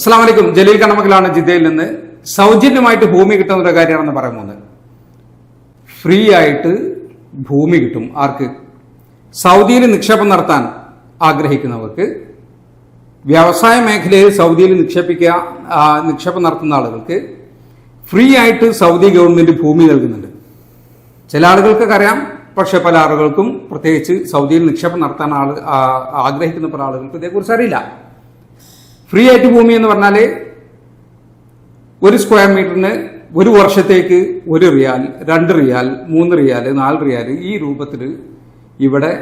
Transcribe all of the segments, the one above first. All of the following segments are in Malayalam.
അസ്സാം വലൈക്കും ജലീൽ കണമക്കലാണ് ജിദ്ദയിൽ നിന്ന് സൗജന്യമായിട്ട് ഭൂമി കിട്ടുന്ന ഒരു കാര്യമാണെന്ന് പറയാൻ പോകുന്നത്. ഫ്രീ ആയിട്ട് ഭൂമി കിട്ടും. ആർക്ക്? സൗദിയിൽ നിക്ഷേപം നടത്താൻ ആഗ്രഹിക്കുന്നവർക്ക്. വ്യവസായ മേഖലയിൽ സൗദിയിൽ നിക്ഷേപിക്കുക നിക്ഷേപം നടത്തുന്ന ആളുകൾക്ക് ഫ്രീ ആയിട്ട് സൗദി ഗവൺമെന്റ് ഭൂമി നൽകുന്നുണ്ട്. ചില ആളുകൾക്കൊക്കെ അറിയാം. പക്ഷെ പല ആളുകൾക്കും പ്രത്യേകിച്ച് സൗദിയിൽ നിക്ഷേപം നടത്താൻ ആൾ ആഗ്രഹിക്കുന്ന പല ആളുകൾക്ക് ഇതേക്കുറിച്ച് അറിയില്ല. ഫ്രീ ആയിട്ട് ഭൂമി എന്ന് പറഞ്ഞാൽ ഒരു സ്ക്വയർ മീറ്ററിന് ഒരു വർഷത്തേക്ക് ഒരു റിയാൽ രണ്ട് റിയാൽ മൂന്ന് റിയാൽ നാല് റിയാൽ ഈ രൂപത്തിൽ ഇവിടെ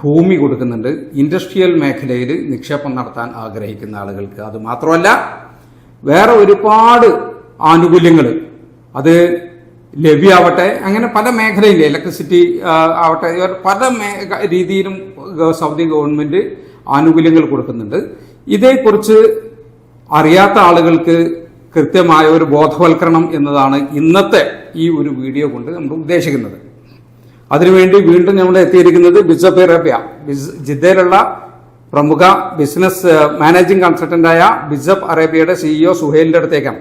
ഭൂമി കൊടുക്കുന്നുണ്ട്. ഇൻഡസ്ട്രിയൽ മേഖലയിൽ നിക്ഷേപം നടത്താൻ ആഗ്രഹിക്കുന്ന ആളുകൾക്ക്. അത് മാത്രമല്ല വേറെ ഒരുപാട് ആനുകൂല്യങ്ങൾ അത് ലഭ്യമാവട്ടെ അങ്ങനെ പല മേഖലയിൽ ഇലക്ട്രിസിറ്റി ആവട്ടെ പല രീതിയിലും സൗദി ഗവൺമെന്റ് ആനുകൂല്യങ്ങൾ കൊടുക്കുന്നുണ്ട്. ഇതേക്കുറിച്ച് അറിയാത്ത ആളുകൾക്ക് കൃത്യമായ ഒരു ബോധവൽക്കരണം എന്നതാണ് ഇന്നത്തെ ഈ ഒരു വീഡിയോ കൊണ്ട് നമ്മൾ ഉദ്ദേശിക്കുന്നത്. അതിനുവേണ്ടി വീണ്ടും നമ്മൾ എത്തിയിരിക്കുന്നത് അറേബ്യ ബിസ്- ജിദ്ദയിലുള്ള പ്രമുഖ ബിസിനസ് മാനേജിംഗ് കൺസൾട്ടന്റായ ബിസപ്പ് അറേബ്യയുടെ സിഇഒ സുഹേലിന്റെ അടുത്തേക്കാണ്.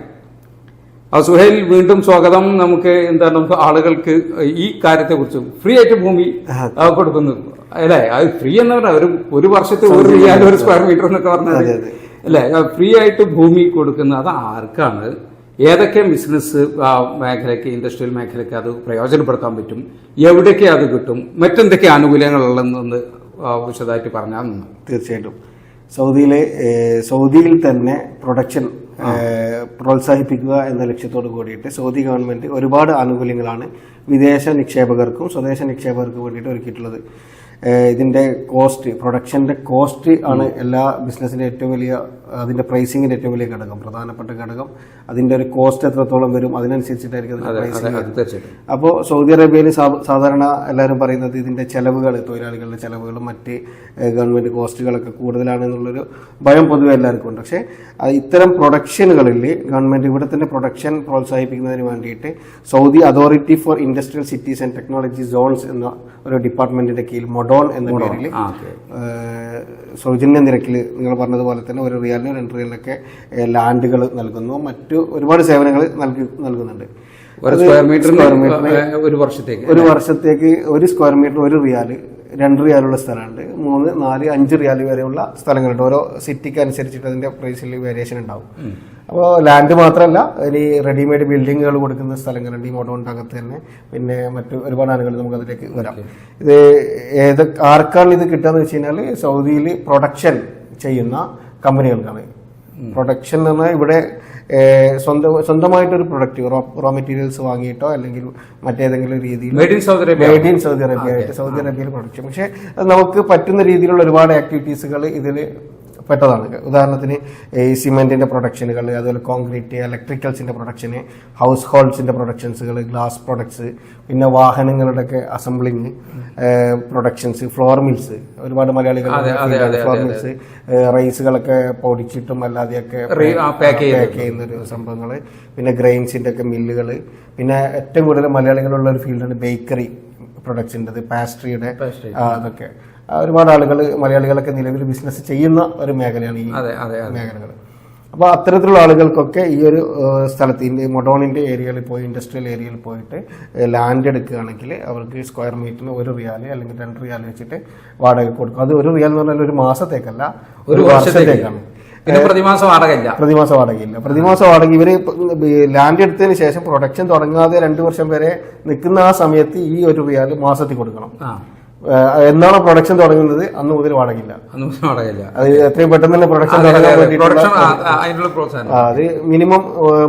ആ സുഹൈൽ വീണ്ടും സ്വാഗതം. നമുക്ക് എന്താണ് ആളുകൾക്ക് ഈ കാര്യത്തെ കുറിച്ച് ഫ്രീ ആയിട്ട് ഭൂമി കൊടുക്കുന്നു. അല്ലേ? അത് ഫ്രീ എന്ന് പറഞ്ഞാൽ ഒരു ഒരു വർഷത്തെ ഒരു റിയാൽ ഒരു സ്ക്വയർ മീറ്റർ എന്നൊക്കെ പറഞ്ഞാൽ. അല്ലേ? ഫ്രീ ആയിട്ട് ഭൂമി കൊടുക്കുന്ന അത് ആർക്കാണ്? ഏതൊക്കെ ബിസിനസ് മേഖലയ്ക്ക് ഇൻഡസ്ട്രിയൽ മേഖലയ്ക്ക് അത് പ്രയോജനപ്പെടുത്താൻ പറ്റും? എവിടെയൊക്കെ അത് കിട്ടും? മറ്റെന്തൊക്കെ ആനുകൂല്യങ്ങളുള്ളതെന്ന് വിശദമായിട്ട് പറഞ്ഞാൽ നന്ന്. തീർച്ചയായിട്ടും. സൗദിയിലെ സൗദിയിൽ തന്നെ പ്രൊഡക്ഷൻ പ്രോത്സാഹിപ്പിക്കുക എന്ന ലക്ഷ്യത്തോട് കൂടിയിട്ട് സൗദി ഗവൺമെന്റ് ഒരുപാട് ആനുകൂല്യങ്ങളാണ് വിദേശ നിക്ഷേപകർക്കും സ്വദേശ നിക്ഷേപകർക്കും വേണ്ടിയിട്ട് ഒരുക്കിയിട്ടുള്ളത്. ഇതിന്റെ കോസ്റ്റ് പ്രൊഡക്ഷന്റെ കോസ്റ്റ് ആണ് എല്ലാ ബിസിനസിന്റെ ഏറ്റവും വലിയ അതിന്റെ പ്രൈസിങ്ങിന്റെ ഏറ്റവും വലിയ ഘടകം പ്രധാനപ്പെട്ട ഘടകം. അതിന്റെ ഒരു കോസ്റ്റ് എത്രത്തോളം വരും അതിനനുസരിച്ചിട്ടായിരിക്കും പ്രൈസിങ് അപ്പോൾ സൗദി അറേബ്യയിൽ സാധാരണ എല്ലാവരും പറയുന്നത് ഇതിന്റെ ചെലവുകൾ തൊഴിലാളികളുടെ ചെലവുകളും മറ്റ് ഗവൺമെന്റ് കോസ്റ്റുകളൊക്കെ കൂടുതലാണ് എന്നുള്ളൊരു ഭയം പൊതുവെ എല്ലാവർക്കും ഉണ്ട്. പക്ഷേ ഇത്തരം പ്രൊഡക്ഷനുകളിൽ ഗവൺമെന്റ് ഇവിടെ തന്നെ പ്രൊഡക്ഷൻ പ്രോത്സാഹിപ്പിക്കുന്നതിന് വേണ്ടിയിട്ട് Saudi Authority for Industrial Cities and Technology Zones എന്ന ഒരു ഡിപ്പാർട്ട്മെന്റിന്റെ കീഴിൽ മൊഡോൺ എന്ന പേരിൽ സൗജന്യ നിരക്കിൽ നിങ്ങൾ പറഞ്ഞതുപോലെ തന്നെ ഒരു റിയാലിനും രണ്ട് റിയലിനൊക്കെ ലാൻഡുകൾ നൽകുന്നു. മറ്റു ഒരുപാട് സേവനങ്ങൾ നൽകി നൽകുന്നുണ്ട്. ഒരു സ്ക്വയർ ഏ, ഒരു വർഷത്തേക്ക് ഒരു വർഷത്തേക്ക് ഒരു സ്ക്വയർ മീറ്റർ ഒരു റിയാൽ രണ്ട് റിയാലുള്ള സ്ഥലമുണ്ട്. മൂന്ന് നാല് അഞ്ച് റിയാൽ വരെയുള്ള സ്ഥലങ്ങളുണ്ട്. ഓരോ സിറ്റിക്ക് അനുസരിച്ചിട്ട് അതിന്റെ പ്രൈസിൽ വേരിയേഷൻ ഉണ്ടാവും. അപ്പോൾ ലാൻഡ് മാത്രമല്ല അതിൽ റെഡിമെയ്ഡ് ബിൽഡിങ്ങുകൾ കൊടുക്കുന്ന സ്ഥലങ്ങളുണ്ട് ഈ മോഡോണിന്റെ അകത്ത് തന്നെ. പിന്നെ മറ്റു ഒരുപാട് ആളുകൾ നമുക്ക് അതിലേക്ക് വരാം. ഇത് ഏത് ആർക്കാണ് ഇത് കിട്ടുക എന്ന് വെച്ച് കഴിഞ്ഞാൽ സൗദിയിൽ പ്രൊഡക്ഷൻ ചെയ്യുന്ന കമ്പനികൾക്കാണ് പ്രൊഡക്ഷൻ എന്ന് പറഞ്ഞാൽ ഇവിടെ സ്വന്തം സ്വന്തമായിട്ടൊരു പ്രൊഡക്റ്റ് റോ മെറ്റീരിയൽസ് വാങ്ങിയിട്ടോ അല്ലെങ്കിൽ മറ്റേതെങ്കിലും രീതിയിൽ മെയ്ഡ് ഇൻ സൗദി അറേബ്യ ആയിട്ട് സൗദി അറേബ്യയിൽ പ്രൊഡക്ഷൻ പക്ഷേ നമുക്ക് പറ്റുന്ന രീതിയിലുള്ള ഒരുപാട് ആക്ടിവിറ്റീസുകൾ ഇതിൽ പെട്ടതാണ്. ഉദാഹരണത്തിന് ഈ സിമെന്റിന്റെ പ്രൊഡക്ഷനുകൾ അതുപോലെ കോൺക്രീറ്റ് ഇലക്ട്രിക്കൽസിന്റെ പ്രൊഡക്ഷന് ഹൗസ് ഹോൾഡ്സിന്റെ പ്രൊഡക്ഷൻസുകൾ ഗ്ലാസ് പ്രൊഡക്ട്സ് പിന്നെ വാഹനങ്ങളുടെ ഒക്കെ അസംബ്ലിങ് പ്രൊഡക്ഷൻസ് ഫ്ലോർ മിൽസ്. ഒരുപാട് മലയാളികൾ ഫ്ലോർ മിൽസ് റൈസുകളൊക്കെ പൊടിച്ചിട്ടും അല്ലാതെയൊക്കെ പാക്ക് ചെയ്യുന്ന ഒരു സംഭവങ്ങൾ പിന്നെ ഗ്രെയിൻസിന്റെ ഒക്കെ മില്ലുകൾ പിന്നെ ഏറ്റവും കൂടുതൽ മലയാളികളുള്ള ഒരു ഫീൽഡാണ് ബേക്കറി പ്രൊഡക്ട്സിന്റെ പാസ്ട്രിയുടെ അതൊക്കെ. ഒരുപാട് ആളുകൾ മലയാളികളൊക്കെ നിലവിൽ ബിസിനസ് ചെയ്യുന്ന ഒരു മേഖലയാണ് ഈ മേഖലകൾ. അപ്പോൾ അത്തരത്തിലുള്ള ആളുകൾക്കൊക്കെ ഈ ഒരു സ്ഥലത്ത് ഇന്ത്യ മൊഡോണിന്റെ ഏരിയയിൽ പോയി ഇൻഡസ്ട്രിയൽ ഏരിയയിൽ പോയിട്ട് ലാൻഡ് എടുക്കുകയാണെങ്കിൽ അവർക്ക് സ്ക്വയർ മീറ്ററിന് ഒരു റിയാൽ അല്ലെങ്കിൽ രണ്ട് റിയാൽ വെച്ചിട്ട് വാടക കൊടുക്കും. അത് ഒരു റിയാൽ എന്ന് പറഞ്ഞാൽ ഒരു മാസത്തേക്കല്ല ഒരു വർഷത്തേക്കാണ്. പ്രതിമാസം വാടകയില്ല. പ്രതിമാസ വാടകയില്ല. പ്രതിമാസ വാടക ഇവർ ലാൻഡ് എടുത്തതിന് ശേഷം പ്രൊഡക്ഷൻ തുടങ്ങാതെ രണ്ടു വർഷം വരെ നിൽക്കുന്ന ആ സമയത്ത് ഈ ഒരു റിയാൽ മാസത്തിൽ കൊടുക്കണം. എന്നാണോ പ്രൊഡക്ഷൻ തുടങ്ങുന്നത്? അന്ന് മുതൽ വാടകയില്ല. അന്ന് മുതൽ വാടകയില്ല. അത് എത്രയും പെട്ടെന്ന് തന്നെ പ്രൊഡക്ഷൻ അതെ, തുടങ്ങാൻ. വേണ്ടിയിട്ടുള്ള മിനിമം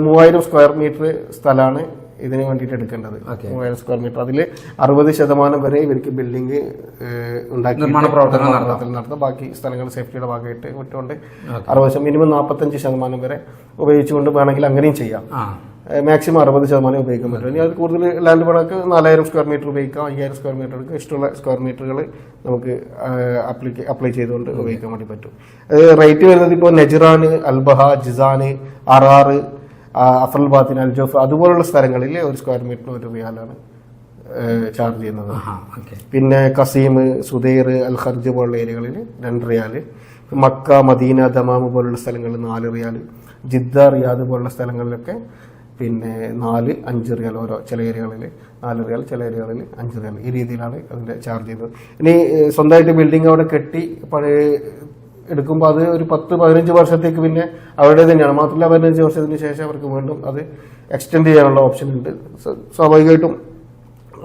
മൂവായിരം സ്ക്വയർ മീറ്റർ സ്ഥലമാണ് ഇതിന് വേണ്ടിട്ട് എടുക്കേണ്ടത്. മൂവായിരം സ്ക്വയർ മീറ്റർ അതിൽ അറുപത് ശതമാനം വരെ ഇവർക്ക് ബിൽഡിംഗ് ഉണ്ടാക്കി. പ്രവർത്തനം ബാക്കി സ്ഥലങ്ങൾ സേഫ്റ്റിയുടെ ഭാഗമായിട്ട് വിട്ടുകൊണ്ട് അറുപത് മിനിമം നാൽപ്പത്തഞ്ച് ശതമാനം വരെ ഉപയോഗിച്ചുകൊണ്ട് വേണമെങ്കിൽ അങ്ങനെയും ചെയ്യാം. മാക്സിമം അറുപത് ശതമാനം ഉപയോഗിക്കാൻ പറ്റും. ഇനി അത് കൂടുതൽ ലാൻഡ് പണക്ക് നാലായിരം സ്ക്വയർ മീറ്റർ ഉപയോഗിക്കാം അയ്യായിരം സ്ക്വയർ മീറ്റർ എടുക്കുക ഇഷ്ടമുള്ള സ്ക്വയർ മീറ്ററുകൾ നമുക്ക് അപ്ലിക്ക് അപ്ലൈ ചെയ്തുകൊണ്ട് ഉപയോഗിക്കാൻ വേണ്ടി പറ്റും. റേറ്റ് വരുന്നത് ഇപ്പോൾ നെജിറാന് Al Baha Jizan Arar Hafr al Batin Al Jouf അതുപോലുള്ള സ്ഥലങ്ങളിൽ ഒരു സ്ക്വയർ മീറ്ററിന് ഒരു റിയാലാണ് ചാർജ് ചെയ്യുന്നത്. പിന്നെ കസീം സുദൈർ അൽ ഖർജ് പോലുള്ള ഏരിയകളിൽ രണ്ട് റിയാൽ മക്ക മദീന ദമാമ് പോലുള്ള സ്ഥലങ്ങളിൽ നാല് റിയാൽ ജിദ്ദ റിയാദ് പോലുള്ള സ്ഥലങ്ങളിലൊക്കെ പിന്നെ നാല് അഞ്ച് റിയൽ ഓരോ ചില ഏരിയകളിൽ നാല് റിയൽ ചില ഏരിയകളിൽ അഞ്ച് റിയൽ ഈ രീതിയിലാണ് അതിന്റെ ചാർജ് ചെയ്തത്. ഇനി സ്വന്തമായിട്ട് ബിൽഡിംഗ് അവിടെ കെട്ടി പഴയ എടുക്കുമ്പോൾ അത് ഒരു പത്ത് പതിനഞ്ച് വർഷത്തേക്ക് പിന്നെ അവരുടെ തന്നെയാണ്. മാത്രമല്ല പതിനഞ്ച് വർഷത്തിന് ശേഷം അവർക്ക് വീണ്ടും അത് എക്സ്റ്റെൻഡ് ചെയ്യാനുള്ള ഓപ്ഷൻ ഉണ്ട്. സ്വ- സ്വാഭാവികമായിട്ടും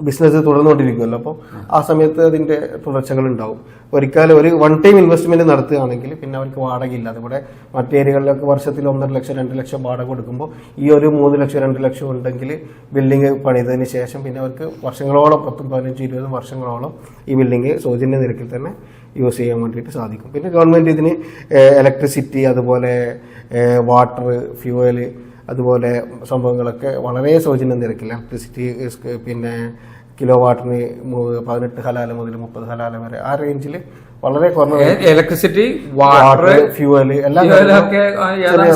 ബിസിനസ് തുടർന്നുകൊണ്ടിരിക്കുമല്ലോ അപ്പോൾ ആ സമയത്ത് അതിന്റെ തുടർച്ചകൾ ഉണ്ടാവും ഒരിക്കലും ഒരു വൺ ടൈം ഇൻവെസ്റ്റ്മെന്റ് നടത്തുകയാണെങ്കിൽ പിന്നെ അവർക്ക് വാടകയില്ല. അതിവിടെ മറ്റേരിയകളിലൊക്കെ വർഷത്തിൽ ഒന്നര ലക്ഷം രണ്ട് ലക്ഷം വാടക കൊടുക്കുമ്പോൾ ഈ ഒരു മൂന്ന് ലക്ഷം രണ്ട് ലക്ഷം ഉണ്ടെങ്കിൽ ബിൽഡിംഗ് പണിതതിന് ശേഷം പിന്നെ അവർക്ക് വർഷങ്ങളോളം പത്തും പതിനഞ്ചും ഇരുപതും വർഷങ്ങളോളം ഈ ബിൽഡിംഗ് സൗജന്യ നിരക്കിൽ തന്നെ യൂസ് ചെയ്യാൻ വേണ്ടിയിട്ട് സാധിക്കും. പിന്നെ ഗവൺമെന്റ് ഇതിന് ഇലക്ട്രിസിറ്റി അതുപോലെ വാട്ടർ ഫ്യൂവൽ അതുപോലെ സംഭവങ്ങളൊക്കെ വളരെ സൗജന്യ നിരക്കിൽ ഇലക്ട്രിസിറ്റി പിന്നെ കിലോ വാട്ടിന് പതിനെട്ട് ഹലാല മുതൽ മുപ്പത് ഹലാല വരെ. ആ റേഞ്ചിൽ വളരെ കുറഞ്ഞ ഇലക്ട്രിസിറ്റി വാട്ടർ ഫ്യൂവൽ എല്ലാം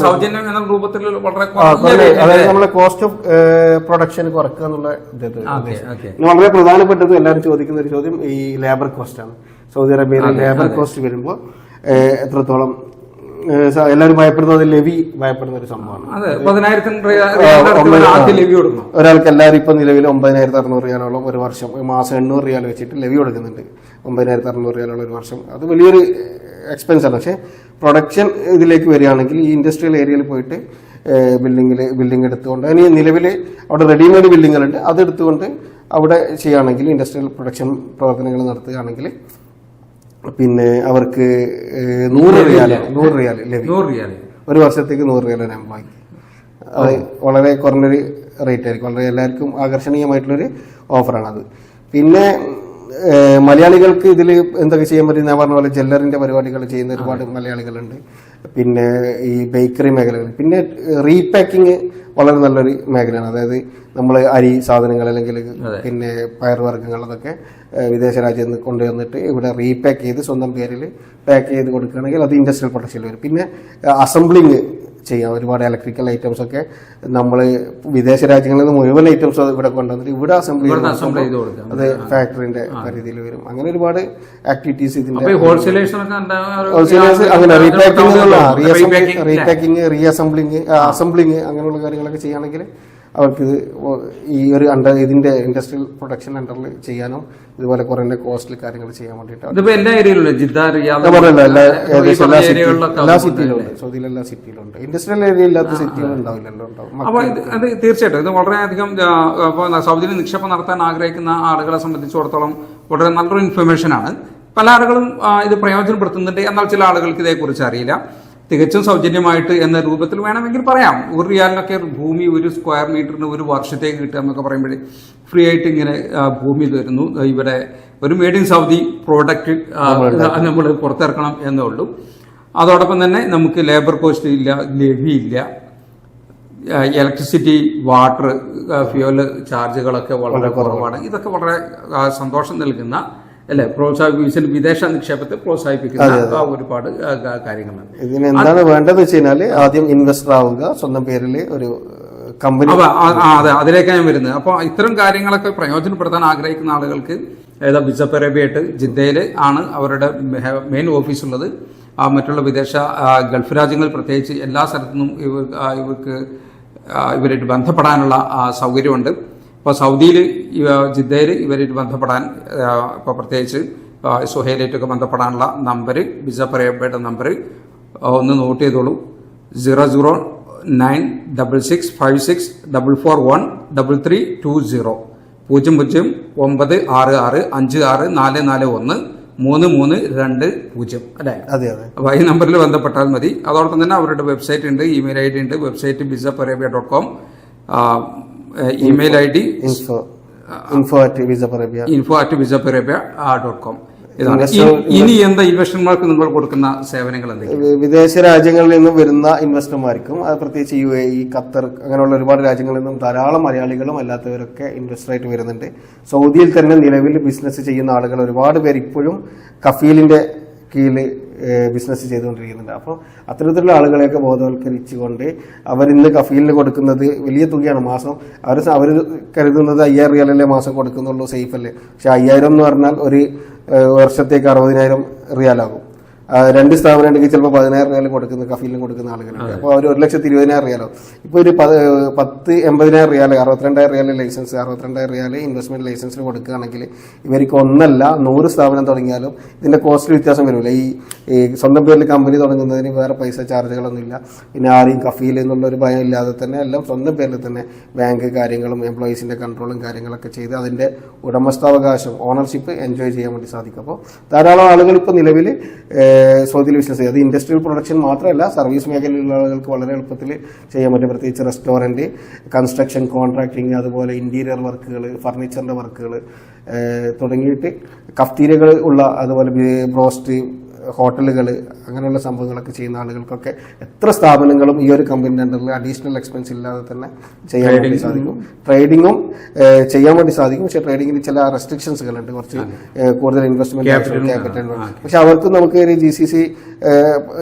സൗജന്യം എന്ന രൂപത്തിൽ വളരെ അതായത് നമ്മളെ കോസ്റ്റ് ഓഫ് പ്രൊഡക്ഷൻ കുറക്കുക എന്നുള്ള ഇത് വളരെ പ്രധാനപ്പെട്ടത് എല്ലാവരും ചോദിക്കുന്ന ഒരു ചോദ്യം ഈ ലേബർ കോസ്റ്റ് ആണ്. സൗദി അറേബ്യയിലെ ലേബർ കോസ്റ്റ് വരുമ്പോൾ എത്രത്തോളം എല്ലാവരും ഭയപ്പെടുന്നത് ലെവി ഭയപ്പെടുന്ന ഒരു സംഭവമാണ്. അതെ പതിനായിരത്തിന് ആദ്യം കൊടുക്കണം. ഒരാൾക്ക് എല്ലാവരും ഇപ്പൊ നിലവിൽ ഒമ്പതിനായിരത്തി അറുന്നൂറ് റിയാലോളം ഒരു വർഷം മാസം എണ്ണൂറ് റിയാൽ വെച്ചിട്ട് ലെവി കൊടുക്കുന്നുണ്ട്. ഒമ്പതിനായിരത്തി അറുന്നൂറ് റിയാലോളം ഒരു വർഷം. അത് വലിയൊരു എക്സ്പെൻസ് ആണ്. പക്ഷേ പ്രൊഡക്ഷൻ ഇതിലേക്ക് വരികയാണെങ്കിൽ ഈ ഇൻഡസ്ട്രിയൽ ഏരിയയിൽ പോയിട്ട് ബിൽഡിങ്ങിൽ ബിൽഡിംഗ് എടുത്തുകൊണ്ട് ഇനി നിലവിൽ അവിടെ റെഡിമെയ്ഡ് ബിൽഡിങ്ങുകളുണ്ട് അതെടുത്തുകൊണ്ട് അവിടെ ചെയ്യുകയാണെങ്കിൽ ഇൻഡസ്ട്രിയൽ പ്രൊഡക്ഷൻ പ്രവർത്തനങ്ങൾ നടത്തുകയാണെങ്കിൽ പിന്നെ അവർക്ക് നൂറ് റിയാൽ നൂറ് റിയാൽ റിയാൽ ഒരു വർഷത്തേക്ക് നൂറ് റിയാൽ ഒരു വാങ്ങി അത് വളരെ കുറഞ്ഞൊരു റേറ്റ് ആയിരിക്കും. വളരെ എല്ലാവർക്കും ആകർഷണീയമായിട്ടുള്ളൊരു ഓഫറാണ് അത്. പിന്നെ മലയാളികൾക്ക് ഇതിൽ എന്തൊക്കെ ചെയ്യാൻ പറ്റും? ഞാൻ പറഞ്ഞ പോലെ ജ്വല്ലറിന്റെ പരിപാടികൾ ചെയ്യുന്ന ഒരുപാട് മലയാളികളുണ്ട്. പിന്നെ ഈ ബേക്കറി മേഖലകൾ. പിന്നെ റീപാക്കിങ് വളരെ നല്ലൊരു മേഖലയാണ്. അതായത് നമ്മൾ അരി സാധനങ്ങൾ അല്ലെങ്കിൽ പിന്നെ പയർവർഗങ്ങൾ അതൊക്കെ വിദേശ രാജ്യത്ത് നിന്ന് കൊണ്ടുവന്നിട്ട് ഇവിടെ റീപാക്ക് ചെയ്ത് സ്വന്തം പേരിൽ പാക്ക് ചെയ്ത് കൊടുക്കുകയാണെങ്കിൽ അത് ഇൻഡസ്ട്രിയൽ പൊട്ടൻഷ്യൽ വരും. പിന്നെ അസംബ്ലിങ് ചെയ്യാം ഒരുപാട് ഇലക്ട്രിക്കൽ ഐറ്റംസ് ഒക്കെ നമ്മൾ വിദേശ രാജ്യങ്ങളിൽ നിന്ന് മുഴുവൻ ഐറ്റംസ് ഇവിടെ കൊണ്ടുവന്നിട്ട് ഇവിടെ അസംബ്ലി അത് ഫാക്ടറിന്റെ പരിധിയിൽ വരും. അങ്ങനെ ഒരുപാട് ആക്ടിവിറ്റീസ് ഇതിന്റെ ഹോൾസെയിലേഴ്സ് അങ്ങനെ repacking repacking re assembling assembling അങ്ങനെയുള്ള കാര്യങ്ങളൊക്കെ ചെയ്യുകയാണെങ്കിൽ അവർക്ക് ഈ ഒരു അണ്ടർ ഇതിന്റെ ഇൻഡസ്ട്രിയൽ പ്രൊഡക്ഷൻ അണ്ടറിൽ ചെയ്യാനും ഇതുപോലെ കുറേ കോസ്റ്റിൽ കാര്യങ്ങൾ ചെയ്യാൻ വേണ്ടിയിട്ട് ഇതിപ്പോ എല്ലാ ഏരിയയിലും ജിദ്ദ റിയാദ് ഞാൻ പറഞ്ഞല്ലോ എല്ലാ ഈ ഏകദേശം പറഞ്ഞ എല്ലാ സിറ്റി ഏരിയകളിലൊക്കെ എല്ലാ ഉണ്ട്. സിറ്റിയിലും ഉണ്ട് സൗദിയിലെ എല്ലാ സിറ്റിയിലും ഇൻഡസ്ട്രിയൽ ഏരിയ ഇല്ലാത്ത സിറ്റികൾ ഉണ്ടാവില്ലല്ലോ ഉണ്ടാവും അപ്പൊ അത് തീർച്ചയായിട്ടും. ഇത് വളരെയധികം സൗദിയിൽ നിക്ഷേപം നടത്താൻ ആഗ്രഹിക്കുന്ന ആളുകളെ സംബന്ധിച്ചിടത്തോളം വളരെ നല്ലൊരു ഇൻഫർമേഷൻ ആണ്. പല ആളുകളും ഇത് പ്രയോജനപ്പെടുത്തുന്നുണ്ട്. എന്നാൽ ചില ആളുകൾക്ക് ഇതേക്കുറിച്ച് അറിയില്ല. തികച്ചും സൗജന്യമായിട്ട് എന്ന രൂപത്തിൽ വേണമെങ്കിൽ പറയാം. ഒരു റിയാലിനൊക്കെ ഭൂമി ഒരു സ്ക്വയർ മീറ്ററിന് ഒരു വർഷത്തേക്ക് കിട്ടുക എന്നൊക്കെ പറയുമ്പോഴേ ഫ്രീ ആയിട്ട് ഇങ്ങനെ ഭൂമി തരുന്നു ഇവിടെ ഒരു മെയ്ഡ് ഇൻ സൗദി പ്രോഡക്റ്റ് നമ്മൾ പുറത്തിറക്കണം എന്നേ ഉള്ളൂ. അതോടൊപ്പം തന്നെ നമുക്ക് ലേബർ കോസ്റ്റ് ഇല്ല ലെവി ഇല്ല. ഇലക്ട്രിസിറ്റി വാട്ടർ ഫ്യൂവൽ ചാർജുകളൊക്കെ വളരെ കുറവാണ്. ഇതൊക്കെ വളരെ സന്തോഷം നൽകുന്ന അല്ലെ? പ്രോത്സാഹിപ്പിക്കുന്ന വിദേശ നിക്ഷേപത്തെ പ്രോത്സാഹിപ്പിക്കുന്ന ഒരുപാട് കാര്യങ്ങളുണ്ട്. ഇതിന് എന്താണ് വേണ്ടത് വെച്ച് കഴിഞ്ഞാൽ ആദ്യം ഇൻവെസ്റ്റർ ആവുക സ്വന്തം പേരിൽ ഒരു കമ്പനി അതെ അതിലേക്കാണ് ഞാൻ വരുന്നത്. അപ്പോൾ ഇത്തരം കാര്യങ്ങളൊക്കെ പ്രയോജനപ്പെടുത്താൻ ആഗ്രഹിക്കുന്ന ആളുകൾക്ക് ഏതാ ബിസപ്പ് അറേബ്യയായിട്ട് ജിദ്ദയിൽ ആണ് അവരുടെ മെയിൻ ഓഫീസ് ഉള്ളത്. ആ, മറ്റുള്ള വിദേശ ഗൾഫ് രാജ്യങ്ങൾ പ്രത്യേകിച്ച് എല്ലാ സ്ഥലത്തു നിന്നും ഇവർക്ക് ഇവരായിട്ട് ബന്ധപ്പെടാനുള്ള സൗകര്യമുണ്ട്. ഇപ്പോൾ സൗദിയിൽ ജിദ്ദയിൽ ഇവരായിട്ട് ബന്ധപ്പെടാൻ ഇപ്പോൾ പ്രത്യേകിച്ച് സുഹേലേറ്റൊക്കെ ബന്ധപ്പെടാനുള്ള നമ്പർ വിസ പറയപ്പെട്ട നമ്പർ ഒന്ന് നോട്ട് ചെയ്തോളൂ. Zero zero nine double six five six double four one double three two zero. പൂജ്യം പൂജ്യം ഒമ്പത് ആറ് ആറ് അഞ്ച് ആറ് നാല് നാല് ഒന്ന് മൂന്ന് മൂന്ന് രണ്ട് പൂജ്യം. അല്ലേ? അതെ അതെ. അപ്പോൾ ഈ നമ്പറിൽ ബന്ധപ്പെട്ടാൽ മതി. അതോടൊപ്പം തന്നെ അവരുടെ വെബ്സൈറ്റ് ഉണ്ട് ഇമെയിൽ ഐ ഡി ഉണ്ട് website ബിസ dot com. Email I D info info at visup Arabia info at bisup Arabia dot com ഇതാണ്. ഇനി- എന്താ ഇൻവെസ്റ്റർമാർക്ക് നിങ്ങൾ കൊടുക്കുന്ന സേവനങ്ങൾ എന്തെങ്കിലും വിദേശ രാജ്യങ്ങളിൽ നിന്നും വരുന്ന ഇൻവെസ്റ്റർമാർക്കും അത് പ്രത്യേകിച്ച് യു എ ഇ ഖത്തർ അങ്ങനെയുള്ള ഒരുപാട് രാജ്യങ്ങളിൽ നിന്നും ധാരാളം മലയാളികളും അല്ലാത്തവരൊക്കെ ഇൻവെസ്റ്ററായിട്ട് വരുന്നുണ്ട്. സൗദിയിൽ തന്നെ നിലവിൽ ബിസിനസ് ചെയ്യുന്ന ആളുകൾ ഒരുപാട് പേർ ഇപ്പോഴും കഫീലിന്റെ കീഴിൽ ബിസിനസ് ചെയ്തുകൊണ്ടിരിക്കുന്നുണ്ട്. അപ്പോൾ അത്തരത്തിലുള്ള ആളുകളെയൊക്കെ ബോധവൽക്കരിച്ചുകൊണ്ട് അവരിന്ന് കഫീലിന് കൊടുക്കുന്നത് വലിയ തുകയാണ്. മാസം അവർ അവർ കരുതുന്നത് അയ്യായിരം റിയാലല്ലേ മാസം കൊടുക്കുന്നുള്ളൂ സേഫ് അല്ലേ പക്ഷെ അയ്യായിരം എന്ന് പറഞ്ഞാൽ ഒരു വർഷത്തേക്ക് അറുപതിനായിരം റിയാലാകും. രണ്ട് സ്ഥാപനം ഉണ്ടെങ്കിൽ ചിലപ്പോൾ പതിനായിരം രൂപ കൊടുക്കുന്ന കഫീലിനും കൊടുക്കുന്ന ആളുകളുണ്ട്. അപ്പോൾ അവർ ഒരു ലക്ഷത്തി ഇരുപതിനായിരം റിയാലോ? ഇപ്പോൾ ഒരു പത് പത്ത് എൺപതിനായിരം റിയാൽ അറുപത്തിരണ്ടായിരം റിയാൽ ലൈസൻസ് അറുപത്തിരണ്ടായിരം റിയാൽ ഇൻവെസ്റ്റ്മെന്റ് ലൈസൻസിന് കൊടുക്കുകയാണെങ്കിൽ ഇവർക്ക് ഒന്നല്ല നൂറ് സ്ഥാപനം തുടങ്ങിയാലും ഇതിന്റെ കോസ്റ്റ് വ്യത്യാസം വരില്ല ഈ ഈ സ്വന്തം പേരിൽ കമ്പനി തുടങ്ങുന്നതിന് വേറെ പൈസ ചാർജുകളൊന്നുമില്ല പിന്നെ ആരെയും കഫീൽ എന്നുള്ള ഒരു ഭയം ഇല്ലാതെ തന്നെ എല്ലാം സ്വന്തം പേരിൽ തന്നെ ബാങ്ക് കാര്യങ്ങളും എംപ്ലോയീസിന്റെ കൺട്രോളും കാര്യങ്ങളൊക്കെ ചെയ്ത് അതിന്റെ ഉടമസ്ഥാവകാശം ഓണർഷിപ്പ് എൻജോയ് ചെയ്യാൻ വേണ്ടി സാധിക്കും. അപ്പോൾ ധാരാളം ആളുകൾ ഇപ്പോൾ നിലവിൽ സൗദിയിൽ ബിസിനസ് ചെയ്യും. അത് ഇൻഡസ്ട്രിയൽ പ്രൊഡക്ഷൻ മാത്രമല്ല സർവീസ് മേഖലയിലുള്ള ആളുകൾക്ക് വളരെ എളുപ്പത്തിൽ ചെയ്യാൻ പറ്റും. പ്രത്യേകിച്ച് റെസ്റ്റോറന്റ് കൺസ്ട്രക്ഷൻ കോൺട്രാക്ടിങ് അതുപോലെ ഇന്റീരിയർ വർക്കുകൾ ഫർണിച്ചറിന്റെ വർക്കുകൾ തുടങ്ങിയിട്ട് കഫ്തീരകൾ ഉള്ള അതുപോലെ ബ്രോസ്റ്റ് ഹോട്ടലുകൾ അങ്ങനെയുള്ള സംഭവങ്ങളൊക്കെ ചെയ്യുന്ന ആളുകൾക്കൊക്കെ എത്ര സ്ഥാപനങ്ങളും ഈ ഒരു കമ്പനിയുടെ അണ്ടറിൽ അഡീഷണൽ എക്സ്പെൻസ് ഇല്ലാതെ തന്നെ ചെയ്യാൻ വേണ്ടി സാധിക്കും. ട്രേഡിങ്ങും ചെയ്യാൻ വേണ്ടി സാധിക്കും. പക്ഷേ ട്രേഡിങ്ങിന് ചില റെസ്ട്രിക്ഷൻസുകളുണ്ട് കുറച്ച് ഏഹ്, കൂടുതൽ ഇൻവെസ്റ്റ്മെന്റ് ക്യാപിറ്റൽ പക്ഷെ അവർക്ക് നമുക്ക് ഒരു G C C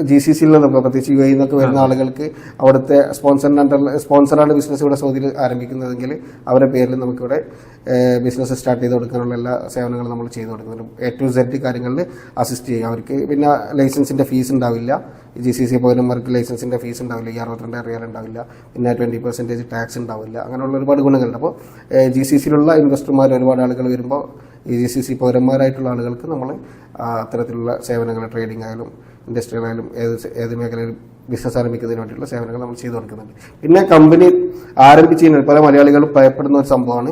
G C സിയിൽ നിന്ന് പ്രത്യേകിച്ച് യു നിന്നൊക്കെ വരുന്ന ആളുകൾക്ക് അവിടുത്തെ സ്പോൺസറിന്റെ അണ്ടറിൽ സ്പോൺസറാണ് ബിസിനസ് ഇവിടെ സൗദിയിൽ ആരംഭിക്കുന്നതെങ്കിൽ അവരുടെ പേരിൽ നമുക്കിവിടെ ബിസിനസ് സ്റ്റാർട്ട് ചെയ്ത് കൊടുക്കാനുള്ള എല്ലാ സേവനങ്ങളും നമ്മൾ ചെയ്തു കൊടുക്കുന്നുണ്ട്. എ ടു സെഡ് കാര്യങ്ങളിൽ അസിസ്റ്റ് ചെയ്യും. അവർക്ക് പിന്നെ ലൈസൻസിന്റെ ഫീസ് ഉണ്ടാവില്ല. ജി സി സി പൗരന്മാർക്ക് ലൈസൻസിന്റെ ഫീസ് ഉണ്ടാവില്ല. ഈ അറുപത്തിരണ്ട് അറിയാൻ ഉണ്ടാവില്ല. പിന്നെ ട്വന്റി പെർസെന്റേജ് ടാക്സ് ഉണ്ടാവില്ല. അങ്ങനെയുള്ള ഒരുപാട് ഗുണങ്ങളുണ്ട്. അപ്പോൾ ജി സി സിയിലുള്ള ഇൻവെസ്റ്റർമാർ ഒരുപാട് ആളുകൾ വരുമ്പോൾ ഈ ജി സി സി പൗരന്മാരായിട്ടുള്ള ആളുകൾക്ക് നമ്മൾ അത്തരത്തിലുള്ള സേവനങ്ങൾ ട്രേഡിംഗ് ആയാലും ഇൻഡസ്ട്രിയൽ ആയാലും ഏത് ഏത് മേഖലയിലും ബിസിനസ് ആരംഭിക്കുന്നതിന് വേണ്ടിയുള്ള സേവനങ്ങൾ നമ്മൾ ചെയ്തു കൊടുക്കുന്നുണ്ട് പിന്നെ കമ്പനി ആരംഭിച്ചതിന് പല മലയാളികളും ഭയപ്പെടുന്ന ഒരു സംഭവമാണ്.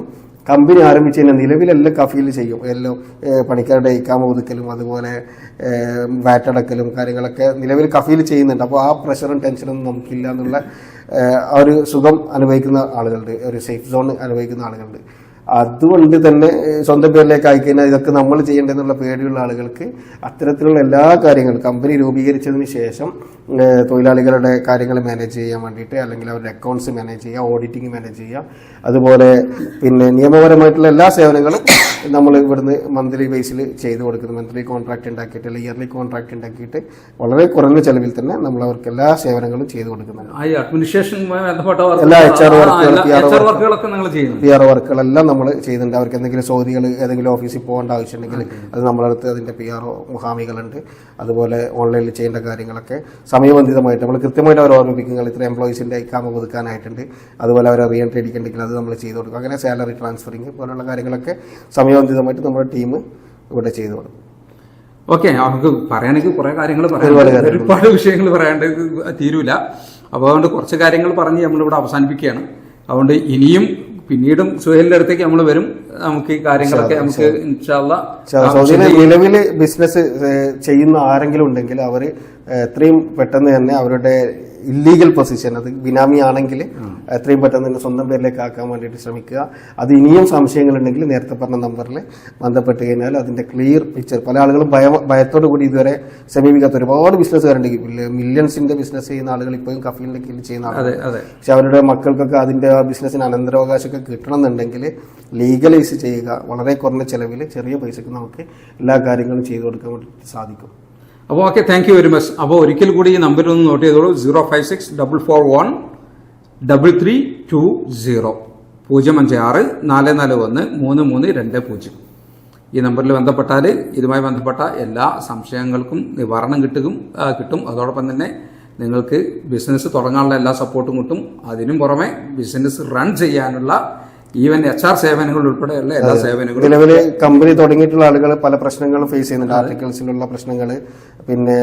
കമ്പനി ആരംഭിച്ച് കഴിഞ്ഞാൽ നിലവിലെല്ലാം കഫീൽ ചെയ്യും. എല്ലാം പണിക്കാരുടെ ഇക്കാമ ഒതുക്കലും അതുപോലെ വാറ്റ് അടക്കലും കാര്യങ്ങളൊക്കെ നിലവിൽ കഫീൽ ചെയ്യുന്നുണ്ട്. അപ്പോൾ ആ പ്രഷറും ടെൻഷനും നമുക്കില്ല എന്നുള്ള ഒരു സുഖം അനുഭവിക്കുന്ന ആളുകളുണ്ട്. ഒരു സേഫ് സോൺ അനുഭവിക്കുന്ന ആളുകളുണ്ട്. അതുകൊണ്ട് തന്നെ സ്വന്തം പേരിലേക്ക് ആയിക്കഴിഞ്ഞാൽ ഇതൊക്കെ നമ്മൾ ചെയ്യേണ്ടതെന്നുള്ള പേടിയുള്ള ആളുകൾക്ക് അത്തരത്തിലുള്ള എല്ലാ കാര്യങ്ങളും കമ്പനി രൂപീകരിച്ചതിന് ശേഷം തൊഴിലാളികളുടെ കാര്യങ്ങൾ മാനേജ് ചെയ്യാൻ വേണ്ടിയിട്ട് അല്ലെങ്കിൽ അവരുടെ അക്കൗണ്ട്സ് മാനേജ് ചെയ്യുക ഓഡിറ്റിംഗ് മാനേജ് ചെയ്യുക അതുപോലെ പിന്നെ നിയമപരമായിട്ടുള്ള എല്ലാ സേവനങ്ങളും നമ്മൾ ഇവിടുന്ന് മന്ത്ലി ബേസിൽ ചെയ്ത് കൊടുക്കുന്നു മന്ത്ലി കോൺട്രാക്ട് ഉണ്ടാക്കിയിട്ട് അല്ലെങ്കിൽ ഇയർലി കോൺട്രാക്ട് ഉണ്ടാക്കിയിട്ട് വളരെ കുറഞ്ഞ ചെലവിൽ തന്നെ നമ്മൾ അവർക്ക് എല്ലാ സേവനങ്ങളും ചെയ്തു കൊടുക്കുന്നുണ്ട്. ബന്ധപ്പെട്ട എല്ലാ എച്ച് ആർ വർക്കുകൾ, പി ആർ വർക്കുകളെല്ലാം നമ്മൾ ചെയ്യുന്നുണ്ട്. അവർക്ക് എന്തെങ്കിലും സൗദികൾ ഏതെങ്കിലും ഓഫീസിൽ പോകേണ്ട ആവശ്യമുണ്ടെങ്കിൽ അത് നമ്മളടുത്ത് അതിന്റെ പി ആർ മുഹാമികളുണ്ട് അതുപോലെ ഓൺലൈനിൽ ചെയ്യേണ്ട കാര്യങ്ങളൊക്കെ സമയബന്ധിതമായിട്ട് നമ്മൾ കൃത്യമായിട്ട് അവർ ഓർമ്മിപ്പിക്കുന്നത് ഇത്ര എംപ്ലോയീസിന്റെ ഇക്കാമ പുതുക്കാനായിട്ടുണ്ട് അതുപോലെ അവരെ റീ എൻട്രി അടിക്കണ്ടെങ്കിൽ അത് നമ്മൾ ചെയ്തു കൊടുക്കും. അങ്ങനെ സാലറി ട്രാൻസ്ഫറിങ് പോലുള്ള കാര്യങ്ങളൊക്കെ സമയബന്ധിതമായിട്ട് നമ്മുടെ ടീം ഇവിടെ ചെയ്തു കൊടുക്കും ഓക്കെ നമുക്ക് പറയാനെങ്കിൽ കുറെ കാര്യങ്ങൾ പറയാൻ പറയാനുണ്ട്. ഒരുപാട് വിഷയങ്ങൾ പറയാണ്ട് തീരൂല. അപ്പോൾ അതുകൊണ്ട് കുറച്ച് കാര്യങ്ങൾ പറഞ്ഞ് നമ്മളിവിടെ അവസാനിപ്പിക്കുകയാണ്. അതുകൊണ്ട് ഇനിയും പിന്നീടും സുഹേലിന്റെ അടുത്തേക്ക് നമ്മൾ വരും. നമുക്ക് ഈ കാര്യങ്ങളൊക്കെ നമുക്ക് സൗദിയിലെ നിലവിൽ ബിസിനസ് ചെയ്യുന്ന ആരെങ്കിലും ഉണ്ടെങ്കിൽ അവർ എത്രയും പെട്ടെന്ന് തന്നെ അവരുടെ ഇല്ലീഗൽ പൊസിഷൻ അത് ബിനാമി ആണെങ്കിൽ എത്രയും പെട്ടെന്ന് തന്നെ സ്വന്തം പേരിലേക്ക് ആക്കാൻ വേണ്ടിയിട്ട് ശ്രമിക്കുക. അത് ഇനിയും സംശയങ്ങളുണ്ടെങ്കിൽ നേരത്തെ പറഞ്ഞ നമ്പറിൽ ബന്ധപ്പെട്ട് കഴിഞ്ഞാൽ അതിന്റെ ക്ലിയർ പിക്ചർ പല ആളുകളും ഭയ ഭയത്തോടു കൂടി ഇതുവരെ സമീപിക്കാത്ത ഒരുപാട് ബിസിനസ്സുകാരുണ്ട് മില്യൺസിന്റെ ബിസിനസ് ചെയ്യുന്ന ആളുകൾ ഇപ്പോഴും കഫീലിന്റെ കീഴിൽ ചെയ്യുന്ന ആളുകൾ. പക്ഷെ അവരുടെ മക്കൾക്കൊക്കെ അതിന്റെ ആ ബിസിനസ്സിന് അനന്തരാവകാശമൊക്കെ കിട്ടണമെന്നുണ്ടെങ്കിൽ ലീഗലൈസ് ചെയ്യുക വളരെ കുറഞ്ഞ ചിലവിൽ ചെറിയ പൈസക്ക് നമുക്ക് എല്ലാ കാര്യങ്ങളും ചെയ്തു കൊടുക്കാൻ വേണ്ടി സാധിക്കും. അപ്പോൾ okay thank you very much അപ്പോൾ ഒരിക്കൽ കൂടി ഈ നമ്പർ ഒന്ന് നോട്ട് ചെയ്തോളൂ. Zero five six double four one double three two zero പൂജ്യം അഞ്ച് ആറ് നാല് നാല് ഒന്ന് മൂന്ന് മൂന്ന് രണ്ട് പൂജ്യം. ഈ നമ്പറിൽ ബന്ധപ്പെട്ടാൽ ഇതുമായി ബന്ധപ്പെട്ട എല്ലാ സംശയങ്ങൾക്കും നിവാരണം കിട്ടും കിട്ടും. അതോടൊപ്പം തന്നെ നിങ്ങൾക്ക് ബിസിനസ് തുടങ്ങാനുള്ള എല്ലാ സപ്പോർട്ടും കിട്ടും. അതിനും പുറമെ ബിസിനസ് റൺ ചെയ്യാനുള്ള ഈവൻ എച്ച് ആർ സേവനങ്ങൾ ഉൾപ്പെടെയുള്ള എല്ലാ സേവനങ്ങളും നിലവിൽ കമ്പനി തുടങ്ങിയിട്ടുള്ള ആളുകൾ പല പ്രശ്നങ്ങളും ഫേസ് ചെയ്യുന്നുണ്ട്. ആർട്ടിക്കിൾസിലുള്ള പ്രശ്നങ്ങൾ പിന്നെ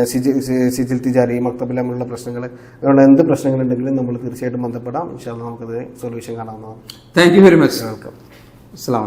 സിജിൽ തിജാരി മക്തബിലുള്ള പ്രശ്നങ്ങൾ അതുകൊണ്ട് എന്ത് പ്രശ്നങ്ങളുണ്ടെങ്കിലും നമ്മൾ തീർച്ചയായിട്ടും ബന്ധപ്പെടാം. ഇൻഷാല്ല നമുക്കത് സൊല്യൂഷൻ കാണാവുന്നതാണ്. Thank you very much welcome അസ്സാം